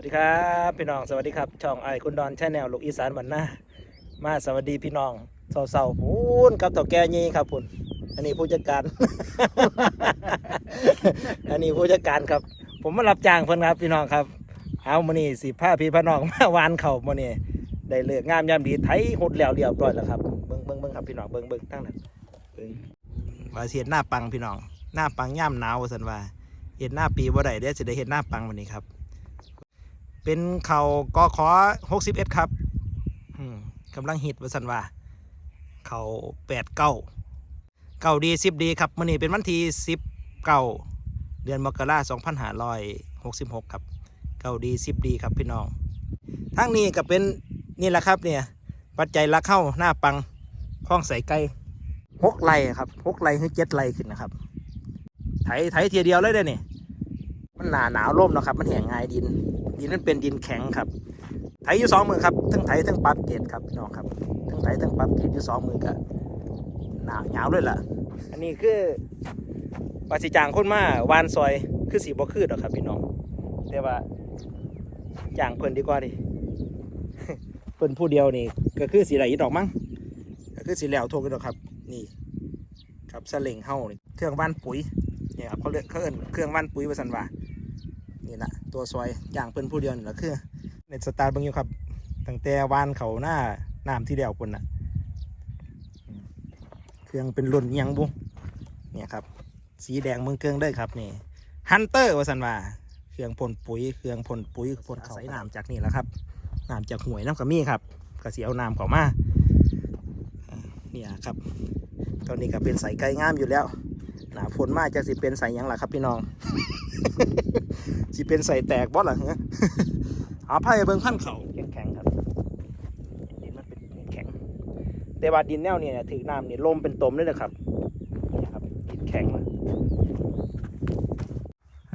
วัสดีครับพี่น้องสวัสดีครับ ช่องไอ้คุณดอนชาแนลลูกอีสานบันหน้ามาสวัสดีพี่น้องเศร้าๆพูนกับต่อแก่ยี่ครับพุ่นอันนี้ผู้จัดการ อันนี้ผู้จัดการครับ ผมมารับจ้างเพิ่นครับพี่น้องครับ เอามานี่สิผ้าพี่พี่น้องมาวานเข่ามานี่ได้เลือกงามยามดีไถหดแล้วเรียบร้อยแล้วครับเบิ้งเบิ้งเบิ้งครับพี่น้องเบิ้งเบิ้งตั้งนั้นเบิ้งว่าเห็นหน้าปังพี่น้อง หน้าปังย่ามหนาวสันว่าเห็นหน้าปีบ่ได้เดี๋ยวจะได้เห็นหน้าปังวันนี้ครับ เป็นเขากอขอหกสิบเอ็ดครับกำลังฮิตวสันว่าเข่าแปดเก้าเก้าดีสิบดีครับมื่อนี้เป็นวันที่สิบเก้าเดือนมกราสองพันห้าร้อยหกสิบหกครับเก้าดีสิบดีครับพี่น้องทั้งนี้ก็เป็นนี่แหละครับเนี่ยปัจจัยละเข้าหน้าปังคล้องใส่ไก่หกไรครับหกไรคือเจ็ดไรขึ้นนะครับ ไถไถเทียเดียวเลยได้เนี่ยมันหนาหนาวร่มนะครับ มันแห้งง่ายดิน ดินมันเป็นดินแข็งครับ ไถอยู่สองมือครับทั้งไถทั้งปัดเกตครับพี่น้องครับทั้งไถทั้งปัดเกตอยู่สองมือก็หนาวหนาวเลยล่ะ อันนี้คือปาสิจางคนมาวานซอยคือสีบ่คือดอกครับพี่น้องแต่ว่าจ้างเพิ่นดีกว่าดิเพิ่นผู้เดียวนี่ก็คือสีไหลดอกมั้งก็คือสีแล้วโทกันดอกครับ นี่ ครับสลิงเฮานี่เครื่องว่านปุ๋ยเนี่ยครับเขาเรียกเขาเอิ้นเครื่องว่านปุ๋ยว่าสันว่า ตัวซอยอย่างเพิ่นผู้เดียวนี่แหละคือเน็ตสตาร์ทเบางอยู่ครับตั้งแต่วานเขาหน้าน้ำที่เดียวปุ่นน่ะอืมเครื่องเป็นรุ่นอิหยังบุเนี่ยครับ สีแดงเมืองเครื่องได้ครับนี่ฮันเตอร์ว่าสันว่าเครื่องพ่นปุ๋ยเครื่องพ่นปุ๋ยพ่นเขาใส่น้ำจากนี่แหละครับน้ำจากห่วยน้ำกระมี่ครับกระเสีเอาน้ำเขามาอ่าเนี่ยครับตอนนี้ก็เป็นใส่ไก่งามอยู่แล้วหนาฝนมากจะสิเป็นใส่หยังล่ะครับพี่น้อง สิเป็นใส่แตกบอสหรอเงี้ยเอาไพ่เบิ้งขั้นเข่าแข็งๆครับดินมันเป็นแข็ง แต่ว่าดินแนวเนี่ยถือน้ำเนี่ยลมเป็นตมเลยนะครับนี่ครับดินแข็งเลย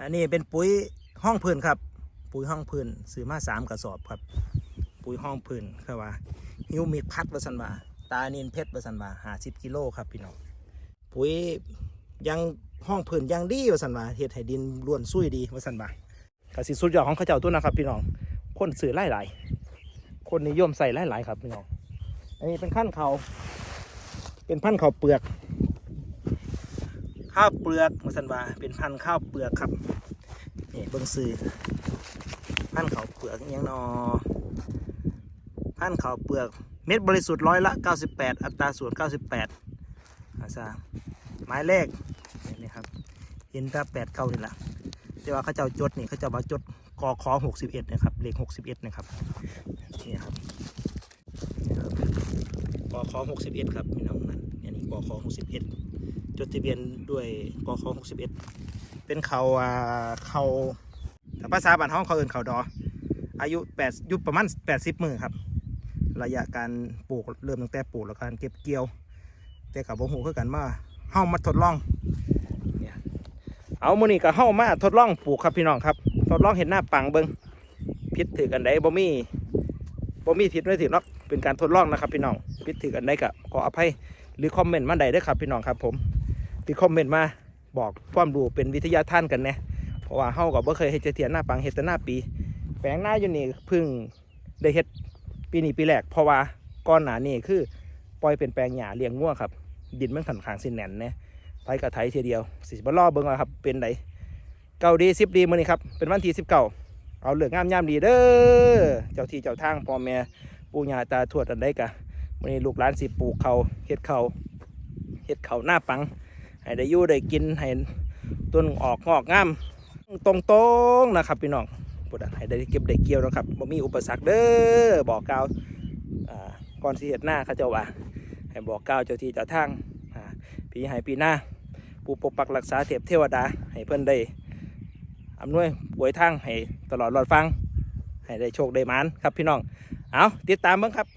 อันนี้เป็นปุ๋ยห้องพื้นครับ ปุ๋ยห้องพื้นซื้อมาสามกระสอบครับ ปุ๋ยห้องพื้นคือว่าฮิวมิกพัดวสันว่าตานินเพชรวสันว่าหาสิบกิโลครับพี่น้องปุ๋ย ยังห้องพื้นยังดีวสันว่าเฮ็ดให้ดินล้วนซุยดีวสันว่ากสิสุดยอดของข้าเจ้าตัวนะครับ พี่น้อง คนสื่อไล่หลายคนนิยมใส่ไล่หลายครับพี่น้อง อันนี้เป็นขั้นเขาเป็นพันธุ์ข้าวเปลือก ข้าวเปลือกมาสันว่าเป็นพันธุ์ข้าวเปลือกครับนี่เบิ้งซื้อพันธุ์ข้าวเปลือกอิหยังนอพันธุ์ข้าวเปลือก เม็ดบริสุทธิ์ร้อยละ 98 อัตราส่วน 98อาซาหมายเลข เห็นตาแปดเก้านี่แหละแต่ว่าเขาเจ้าจดนี่เขาเจ้ามาจดกอคอหกสิบเอ็ดนะครับเลขหกสิบเอ็ดนะครับนี่ครับนี่ครับกอคอหกสิบเอ็ดครับพี่น้องนั่นอันนี้กอคอหกสิบเอ็ดจดทะเบียนด้วยกอคอหกสิบเอ็ดเป็นเขาอ่าเขาถ้าภาษาบ้านห้องเขาเอินเขาดอ อายุแปดยุประมาณแปดสิบมือครับ ระยะการปลูกเริ่มตั้งแต่ปลูกแล้วการเก็บเกี่ยว แต่กับบ่หูคือกันว่าเฮ้ามาทดลอง เอาโมนี้ก็เข้ามาทดลองปลูกครับพี่น้องครับทดลองเห็นหน้าปังเบิงพิษถือกันได้บ่มีบ่มีทิศไม่ถือเนาะเป็นการทดลองนะครับพี่น้องพิษถือกันได้ก็ขออภัยหรือคอมเมนต์มาใดเด้ครับพี่น้องครับ ผมที่คอมเมนต์มาบอกความรู้เป็นวิทยาท่านกันแนะเพราะว่าเฮาก็บ่เคยเฮ็ดเทียนหน้าปังเฮ็ดแต่หน้าปี แปลงหน้าอยู่นี่พิ่งได้เฮ็ดปีนี้ปีแรกเพราะว่าก่อนหนานี้คือปล่อยเป็นแปลงหญ้าเลี้ยงงัวครับ ดินมันขันขางสิแน่นแนะ ไปกับไทยทีเดียวสิบล้อเบิ้งครับเป็นไดเก่าดีสิบดีมื้อนี้ครับเป็นวันที่สิบเก้าเอาเหลืองงามยามดีเด้อเจ้าที่เจ้าทางพ่อแม่ปู่ย่าตาทวดอันใดกะมื้อนี้ลูกหลานสิปลูกเขาเฮ็ดเขาเฮ็ดเขาหน้าปังให้ได้อยู่ได้กินให้ต้นออกงอกงามตรงๆนะครับพี่น้องปุดให้ได้เก็บได้เกี่ยวนะครับบ่มีอุปสรรคเด้อบอกกล่าวก่อนสิเฮ็ดหน้าเขาเจ้าว่าให้บอกกล่าวเจ้าที่เจ้าทางอ่าปีให้ปีหน้า ผู้ปกปักรักษาเทพเทวดา ให้เพื่อนได้อำนวยป่วยทางให้ตลอดรอดฟัง ให้ได้โชคได้มานครับพี่น้อง เอาติดตามบ้างครับ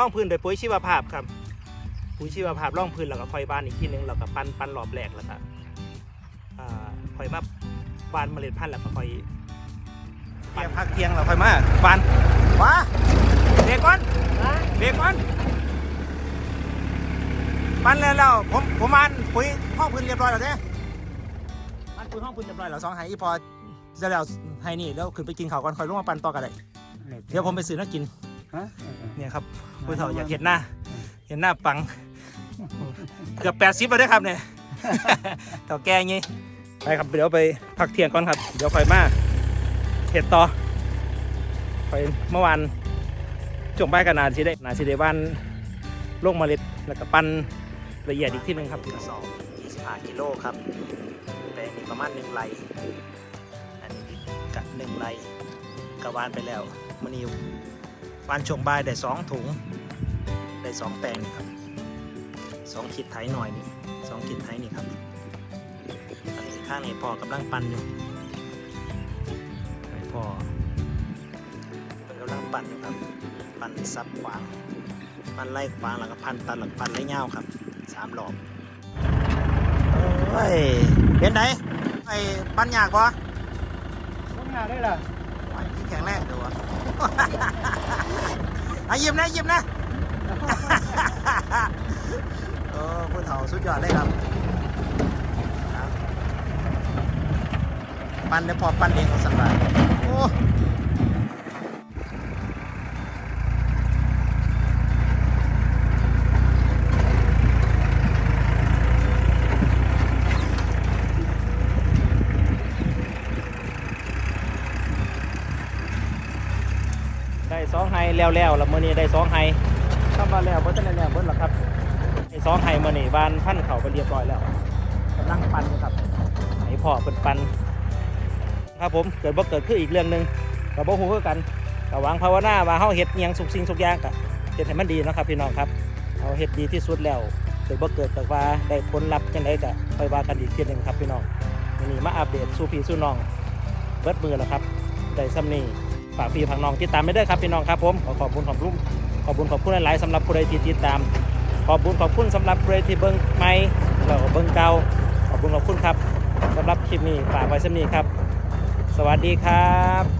ร่องพื้นโดยปุ๋ยชีวภาพครับปุ๋ยชีวภาพร่องพื้นแล้วก็ค่อยบานอีกทีนึงแล้วก็ปั้นปั้นรอบแรกแล้วก็อ่าค่อยมาบานเมล็ดพันธุ์แล้วก็ค่อยปั้นพักเที่ยงแล้วค่อยมาบานว้าเด็กก่อนเด็กก่อนปั้นแล้วแล้วผมผมมันปุ๋ยห้องพื้นเรียบร้อยแล้วเนี่ยมันปุ๋ยห้องพื้นเรียบร้อยแล้วสองไห้อีพอจะแล้วให้นี่แล้วขึ้นไปกินข้าวก่อนค่อยลงมาปั้นต่อกันเลยเดี๋ยวผมไปซื้อน้ำกินฮะเนี่ยครับ ผู้เฒ่าอยากเห็นหน้า เห็นหน้าปัง เกือบแปดสิบแล้วด้อครับเนี่ยเฒ่าแก่งี้ไปครับเดี๋ยวไปพักเที่ยงก่อนครับ เดี๋ยวคอยมาเห็ดต่อไปเมื่อวานจงใบกันนาสิได้นาสิได้บ้านลงเมล็ดแล้วก็ปั้นละเอียดอีกที่หนึ่งครับสองยี่สิบห้ากิโลครับแปลงนี้ประมาณหนึ่งไรอันนี้กับหนึ่งไรกระวานไปแล้วมันนี้ วันช่วงบ่ายได้สองถุง ได้สองแปลงนี่ครับสองขีดไถหน่อยนี่สองขีดไถนี่ครับอันนี้ข้างนี้พ่อกำลังปั่นอยู่ให้พ่อเพิ่นกำลังปั่นอยู่ครับ ปั่นซับขวางปั่นไล่ขวางแล้วก็พันตันหลังปั่นไล่เงาวครับสามรอบเอ้ยเป็นไงไอ้ปั่นยากปะต้องงานได้ล่ะที่แข็งแรงดูวะ อะยิ้มนะยิ้มนะโอ้ผู้เฒ่าสุดยอดเลยครับครับปั้นได้พอปั้นเองก็สบายโอ้ได้สองไฮ แล้วแล้วแล้วมื่อนี้ได้สองไฮเข้ามาแล้วเพราะฉะนั้นแล้วเบิ้ลหรอครับได้สองไฮมื่อนี้บานพันเข่าไปเรียบร้อยแล้วกำลังปั้นอยู่ครับไห้พ่อเป็นปั้นครับผมเกิดบ่เกิดขึ้นอีกเรื่องหนึ่งกับบ่ฮู้คือกันก็หวังภาวนาว่าเฮาเฮ็ดอิหยังสุกสิ่งสุกอย่างก็เฮ็ดให้มันดีนะครับพี่น้องครับเอาเฮ็ดดีที่สุดแล้วเกิดบ่เกิดก็ว่าได้ผลลัพธ์จังไดก็ไปว่ากันอีกทีหนึงครับพี่น้องนนี้มาอัปเดตสู่พี่สู่น้องเบิดมือแล้วครับได้ซ้ำนี้ ฝากพี่ฝากน้องติดตามไปด้วยครับพี่น้องครับผมขอขอบคุณขอบคุณขอบคุณขอบคุณหลายๆสำหรับผู้ใดที่ติดตาม ขอบคุณขอบคุณสำหรับผู้ใดที่เบิ้งไม่แล้วก็เบิ้งเก่าขอบคุณขอบคุณครับสำหรับคลิปนี้ฝากไว้สำนี้ครับ สวัสดีครับ